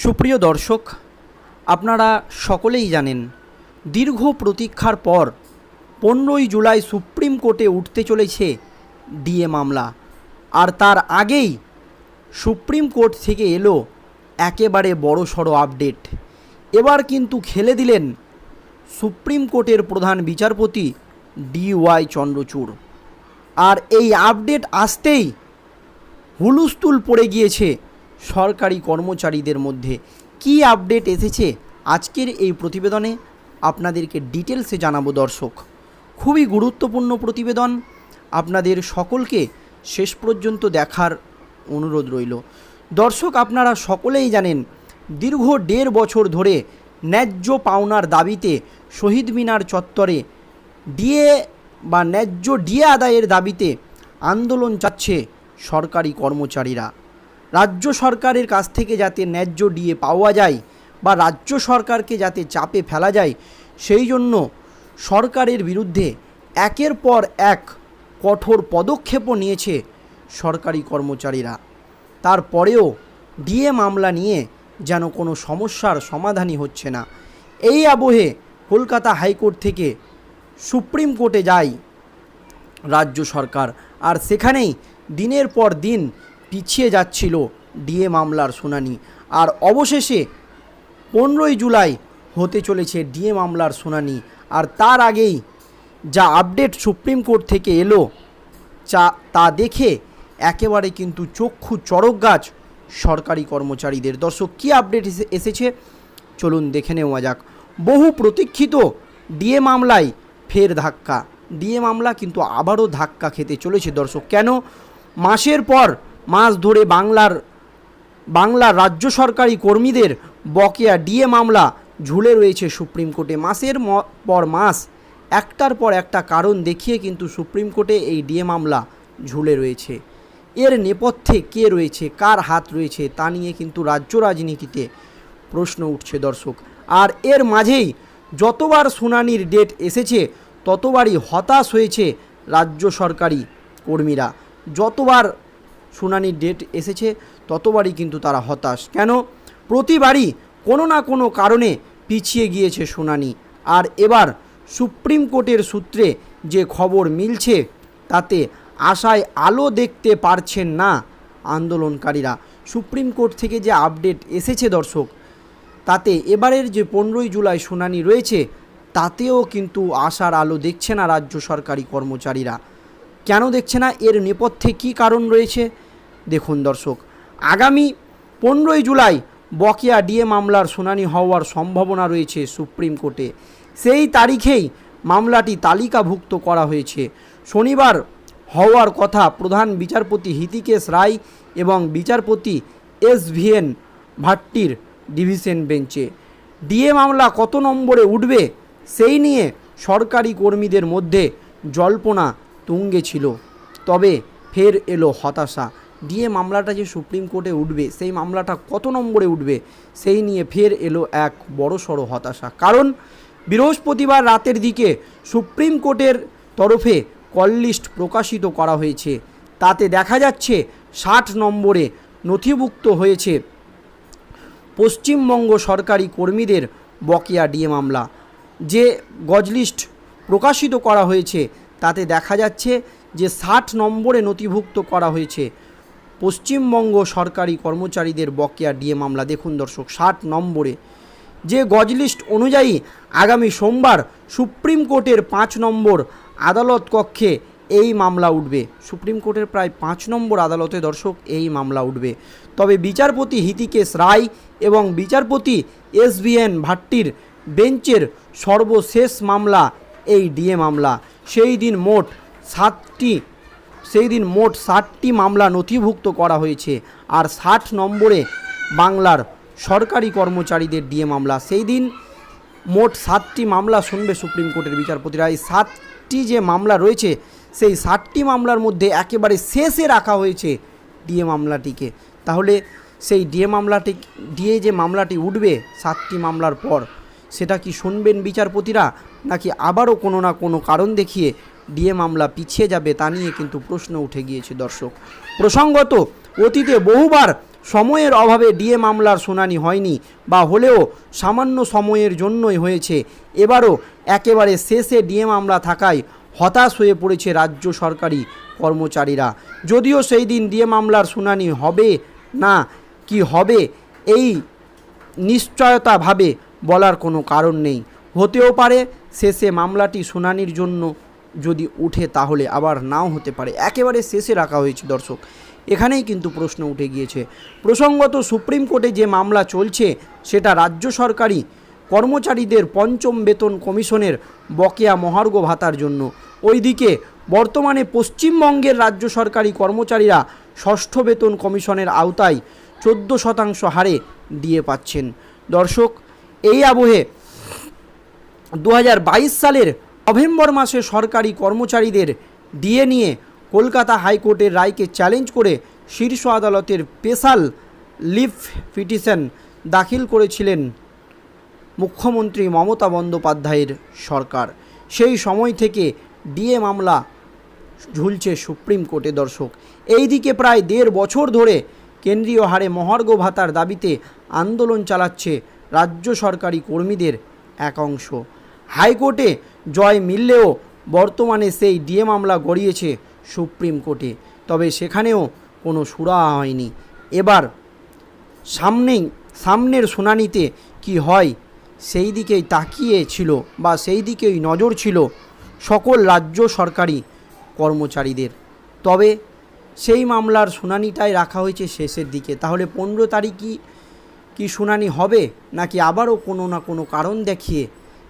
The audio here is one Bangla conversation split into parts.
সুপ্রিয় দর্শক, আপনারা সকলেই জানেন, দীর্ঘ প্রতীক্ষার পর পনেরোই জুলাই সুপ্রিম কোর্টে উঠতে চলেছে ডিএ মামলা। আর তার আগেই সুপ্রিম কোর্ট থেকে এলো একেবারে বড়সড় আপডেট। এবার কিন্তু খেলে দিলেন সুপ্রিম কোর্টের প্রধান বিচারপতি ডি ওয়াই চন্দ্রচূড়। আর এই আপডেট আসতেই হুলুস্থুল পড়ে গিয়েছে সরকারি কর্মচারীদের মধ্যে কি আপডেট এসেছে আজকের এই প্রতিবেদনে আপনাদেরকে ডিটেলসে জানাব দর্শক। খুবই গুরুত্বপূর্ণ প্রতিবেদন। আপনাদের সকলকে শেষ পর্যন্ত দেখার অনুরোধ রইল। দর্শক, আপনারা সকলেই জানেন, দীর্ঘ দেড় বছর ধরে ন্যায্য পাওনার দাবিতে শহীদ মিনার চত্বরে ডিএ বা ন্যায্য ডিএ আদায়ের দাবিতে আন্দোলন চাচ্ছে সরকারি কর্মচারীরা। রাজ্য সরকারের কাছ থেকে যাতে ন্যায্য ডিএ পাওয়া যায় বা রাজ্য সরকারকে যাতে চাপে ফেলা যায়, সেই জন্য সরকারের বিরুদ্ধে একের পর এক কঠোর পদক্ষেপও নিয়েছে সরকারি কর্মচারীরা। তারপরেও ডিএ মামলা নিয়ে যেন কোনো সমস্যার সমাধানই হচ্ছে না। এই আবহে কলকাতা হাইকোর্ট থেকে সুপ্রিম কোর্টে যায় রাজ্য সরকার। আর সেখানেই দিনের পর দিন পিছিয়ে যাচ্ছিল ডিএ মামলার শুনানি। আর অবশেষে পনেরোই জুলাই হতে চলেছে ডিএ মামলার শুনানি। আর তার আগেই যা আপডেট সুপ্রিম কোর্ট থেকে এলো, চা, তা দেখে একেবারে কিন্তু চক্ষু চড়ক গাছ সরকারি কর্মচারীদের। দর্শক, কী আপডেট এসে- এসেছে? চলুন দেখে নেওয়া যাক। বহু প্রতীক্ষিত ডিএ মামলায় ফের ধাক্কা। ডিএ মামলা কিন্তু আবারও ধাক্কা খেতে চলেছে দর্শক। কেন? মাসের পর মাস ধরে বাংলার বাংলার রাজ্য সরকারি কর্মীদের বকেয়া ডিএ মামলা ঝুলে রয়েছে সুপ্রিম কোর্টে। মাসের পর মাস একটার পর একটা কারণ দেখিয়ে কিন্তু সুপ্রিম কোর্টে এই ডিএ মামলা ঝুলে রয়েছে। এর নেপথ্যে কে রয়েছে, কার হাত রয়েছে, তা নিয়ে কিন্তু রাজ্য রাজনীতিতে প্রশ্ন উঠছে দর্শক। আর এর মাঝেই যতবার শুনানির ডেট এসেছে, ততবারই হতাশ হয়েছে রাজ্য সরকারি কর্মীরা। যতবার শুনানির ডেট এসেছে, ততবারই কিন্তু তারা হতাশ। কেন? প্রতিবারই কোনো না কোনো কারণে পিছিয়ে গিয়েছে শুনানি। আর এবার সুপ্রিম কোর্টের সূত্রে যে খবর মিলছে, তাতে আশায় আলো দেখতে পারছেন না আন্দোলনকারীরা। সুপ্রিম কোর্ট থেকে যে আপডেট এসেছে দর্শক, তাতে এবারের যে পনেরোই জুলাই শুনানি রয়েছে, তাতেও কিন্তু আশার আলো দেখছে না রাজ্য সরকারি কর্মচারীরা। কেন দেখছে না? এর নেপথ্যে কী কারণ রয়েছে? দেখুন দর্শক, আগামী পনেরোই জুলাই বকেয়া ডিএ মামলার শুনানি হওয়ার সম্ভাবনা রয়েছে সুপ্রিম কোর্টে। সেই তারিখেই মামলাটি তালিকাভুক্ত করা হয়েছে। শনিবার হওয়ার কথা প্রধান বিচারপতি হিতিকেশ রায় এবং বিচারপতি এস ভিএন ভাট্টির ডিভিশন বেঞ্চে। ডিএ মামলা কত নম্বরে উঠবে সেই নিয়ে সরকারি কর্মীদের মধ্যে জল্পনা তুঙ্গে ছিল। তবে ফের এলো হতাশা। ডিএ মামলাটা যে সুপ্রিম কোর্টে উঠবে, সেই মামলাটা কত নম্বরে উঠবে, সেই নিয়ে ফের এলো এক বড়সড় হতাশা। কারণ বৃহস্পতিবার রাতের দিকে সুপ্রিম কোর্টের তরফে কল লিস্ট প্রকাশিত করা হয়েছে। তাতে দেখা যাচ্ছে ষাট নম্বরে নথিভুক্ত হয়েছে পশ্চিমবঙ্গ সরকারি কর্মীদের বকেয়া ডিএ মামলা। যে গজলিস্ট প্রকাশিত করা হয়েছে, তাতে দেখা যাচ্ছে যে ষাট নম্বরে নথিভুক্ত করা হয়েছে পশ্চিমবঙ্গ সরকারি কর্মচারীদের বকেয়া ডিএ মামলা। দেখুন দর্শক, ষাট নম্বরে। যে গজলিস্ট অনুযায়ী আগামী সোমবার সুপ্রিম কোর্টের পাঁচ নম্বর আদালত কক্ষে এই মামলা উঠবে। সুপ্রিম কোর্টের প্রায় পাঁচ নম্বর আদালতে দর্শক এই মামলা উঠবে। তবে বিচারপতি হিতিকেশ রায় এবং বিচারপতি এস এন ভাট্টির বেঞ্চের সর্বশেষ মামলা এই ডিএ মামলা। সেই দিন মোট সাতটি সেই দিন মোট ষাটটি মামলা নথিভুক্ত করা হয়েছে আর ষাট নম্বরে বাংলার সরকারি কর্মচারীদের ডিএ মামলা। সেই দিন মোট সাতটি মামলা শুনবে সুপ্রিম কোর্টের বিচারপতিরা। এই সাতটি যে মামলা রয়েছে, সেই ষাটটি মামলার মধ্যে একেবারে শেষে রাখা হয়েছে ডিএ মামলাটিকে। তাহলে সেই ডিএ মামলাটি, ডিএ যে মামলাটি উঠবে সাতটি মামলার পর, সেটা কি শুনবেন বিচারপতিরা নাকি আবারও কোনো না কোনো কারণ দেখিয়ে ডিএ মামলা পিছিয়ে যাবে তা নিয়ে কিন্তু প্রশ্ন উঠে গিয়েছে দর্শক। প্রসঙ্গত, অতীতে বহুবার সময়ের অভাবে ডিএ মামলার শুনানি হয়নি বা হলেও সামান্য সময়ের জন্যই হয়েছে। এবারও একেবারে শেষে ডিএ মামলা থাকায় হতাশ হয়ে পড়েছে রাজ্য সরকারি কর্মচারীরা। যদিও সেই দিন ডিএ মামলার শুনানি হবে না কি হবে, এই নিশ্চয়তাভাবে বলার কোনো কারণ নেই। হতেও পারে, শেষে মামলাটি শুনানির জন্য যদি উঠে তাহলে আবার নাও হতে পারে। একেবারে শেষে রাখা হয়েছে, দর্শক। এখানেই কিন্তু প্রশ্ন উঠে গিয়েছে। প্রসঙ্গত সুপ্রিম কোর্টে যে মামলা চলছে, সেটা রাজ্য সরকারি কর্মচারীদের পঞ্চম বেতন কমিশনের বকেয়া মহার্ঘ ভাতার জন্য। ওইদিকে বর্তমানে পশ্চিমবঙ্গের রাজ্য সরকারি কর্মচারীরা ষষ্ঠ বেতন কমিশনের আওতায় চোদ্দ শতাংশ হারে দিয়ে পাচ্ছেন। দর্শক, এই আবহে দু হাজার বাইশ সালের নভেম্বর মাসে সরকারি কর্মচারীদের ডিএ নিয়ে কলকাতা হাইকোর্টের রায়কে চ্যালেঞ্জ করে শীর্ষ আদালতের স্পেশাল লিভ পিটিশন দাখিল করেছিলেন মুখ্যমন্ত্রী মমতা বন্দ্যোপাধ্যায়ের সরকার। সেই সময় থেকে ডিএ মামলা ঝুলছে সুপ্রিম কোর্টে দর্শক। এইদিকে প্রায় দেড় বছর ধরে কেন্দ্রীয় হারে মহার্ঘ ভাতার দাবিতে আন্দোলন চালাচ্ছে রাজ্য সরকারি কর্মীদের এক অংশ হাইকোর্টে জয় মিললেও বর্তমানে সেই ডিএ মামলা গড়িয়েছে সুপ্রিম কোর্টে। তবে সেখানেও কোনো সুরা হয়নি। এবার সামনেই, সামনের শুনানিতে কি হয়, সেই দিকেই তাকিয়ে ছিল বা সেই দিকেই নজর ছিল সকল রাজ্য সরকারি কর্মচারীদের। তবে সেই মামলার শুনানিটাই রাখা হয়েছে শেষের দিকে। তাহলে পনেরো তারিখই কি শুনানি হবে, নাকি আবারও কোনো না কোনো কারণ দেখিয়ে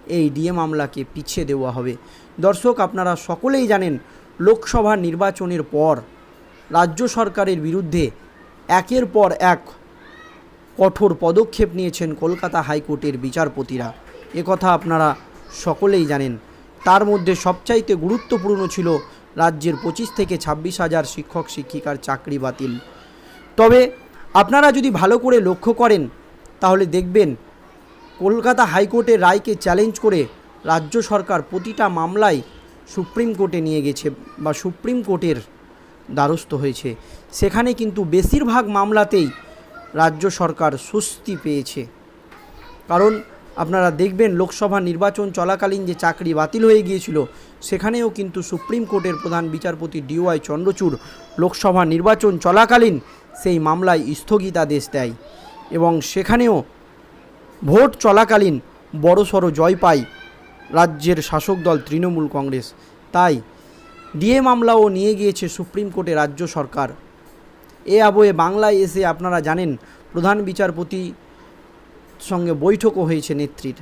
এই ডিএ মামলাকে পিছিয়ে দেওয়া হবে। দর্শক, আপনারা সকলেই জানেন, লোকসভা নির্বাচনের পর রাজ্য সরকারের বিরুদ্ধে একের পর এক কঠোর পদক্ষেপ নিয়েছেন কলকাতা হাইকোর্টের বিচারপতিরা। কথা আপনারা সকলেই জানেন। তার মধ্যে সবচাইতে গুরুত্বপূর্ণ ছিল রাজ্যের পঁচিশ থেকে ছাব্বিশ হাজার শিক্ষক, শিক্ষিকার চাকরি বাতিল। তবে আপনারা যদি ভালো করে লক্ষ্য করেন, তাহলে দেখবেন কলকাতা হাইকোর্টের রায়কে চ্যালেঞ্জ করে রাজ্য সরকার প্রতিটা মামলায় সুপ্রিম কোর্টে নিয়ে গেছে বা সুপ্রিম কোর্টের দ্বারস্থ হয়েছে। সেখানে কিন্তু বেশিরভাগ মামলাতেই রাজ্য সরকার স্বস্তি পেয়েছে। কারণ আপনারা দেখবেন লোকসভা নির্বাচন চলাকালীন যে চাকরি বাতিল হয়ে গিয়েছিল, সেখানেও কিন্তু সুপ্রিম কোর্টের প্রধান বিচারপতি ডিওয়াই চন্দ্রচূড় লোকসভা নির্বাচন চলাকালীন সেই মামলায় স্থগিতাদেশ দেয় এবং সেখানেও ভোট চলাকালীন বড়সড় জয় পায় রাজ্যের শাসক দল তৃণমূল কংগ্রেস। তাই ডিএ মামলাও নিয়ে গিয়েছে সুপ্রিম কোর্টে রাজ্য সরকার। এ আবহে বাংলায় এসে আপনারা জানেন, প্রধান বিচারপতি সঙ্গে বৈঠকও হয়েছে নেত্রীর।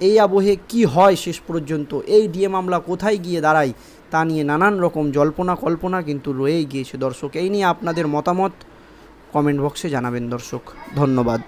এই আবহে কি হয় শেষ পর্যন্ত? এই ডিএ মামলা কোথায় গিয়ে দাঁড়ায় তা নিয়ে নানান রকম জল্পনা কল্পনা কিন্তু রয়েই গিয়েছে দর্শক। এই নিয়ে আপনাদের মতামত কমেন্ট বক্সে জানাবেন দর্শক। ধন্যবাদ।